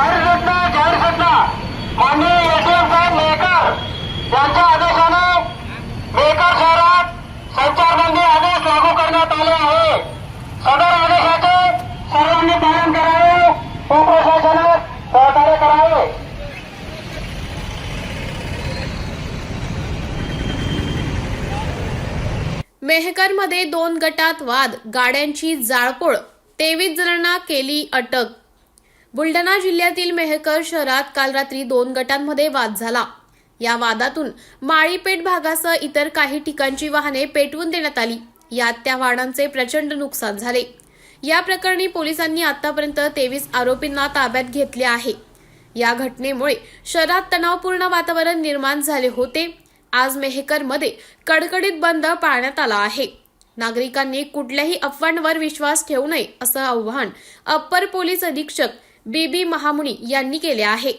जाहीर सूचना जाहीर घटना माननीय एसडीएम साहेब मेहकर यांच्या आदेशाने मेकर शहरात संचारबंदी आदेश लागू करण्यात आले आहे. सदर आदेशाचे सर्वांनी पालन करावे व प्रशासनास सहकार्य करावे. मेहकरमध्ये दोन गटात वाद गाड्यांची जाळपोळ तेवीस जणांना केली अटक. बुलढाणा जिल्ह्यातील मेहकर शहरात काल रात्री दोन गटांमध्ये वाद झाला. या वादातून माळीपेठ भागासह इतर काही ठिकाणची वाहने पेटवून देण्यात आली. यात त्या वाहनांचे प्रचंड नुकसान झाले. या प्रकरणी पोलिसांनी आतापर्यंत तेवीस आरोपींना ताब्यात घेतले आहे. या घटनेमुळे शहरात तणावपूर्ण वातावरण निर्माण झाले होते. आज मेहकरमध्ये कडकडीत बंद पाळण्यात आला आहे. नागरिकांनी कुठल्याही अफवांवर विश्वास ठेवू नये असं आव्हान अप्पर पोलीस अधीक्षक बीबी महामुनी यांनी केले आहे.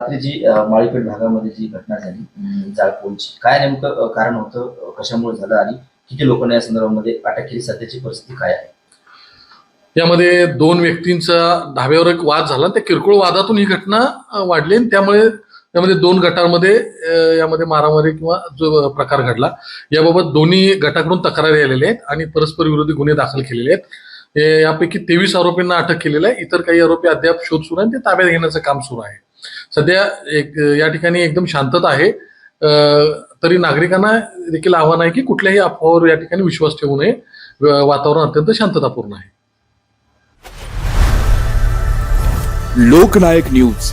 जी माळीपेठ भागामध्ये जी घटना झाली अम, जाळपोळची काय नेमकं कारण होतं कशामुळे झालं आणि किती लोकांनी या संदर्भामध्ये अटक केली सध्याची परिस्थिती काय आहे? यामध्ये दोन व्यक्तींचा धाब्यावर एक वाद झाला. त्या किरकोळ वादातून ही घटना वाढली आणि त्यामुळे त्यामध्ये दोन गटांमध्ये यामध्ये मारामारी किंवा जो प्रकार घडला. याबाबत दोन्ही गटाकडून तक्रारी आलेल्या आहेत आणि परस्पर विरोधी गुन्हे दाखल केलेले आहेत. यापैकी तेवीस आरोपींना अटक केलेलं आहे. इतर काही आरोपी अद्याप शोध सुरू आहे आणि ते ताब्यात घेण्याचं काम सुरू आहे. सध्या एक या ठिकाणी एकदम शांतता आहे. तरी नागरिकांना देखील आव्हान आहे की कुठल्याही अफवावर या ठिकाणी विश्वास ठेवू नये. वातावरण अत्यंत शांततापूर्ण आहे. लोकनायक न्यूज.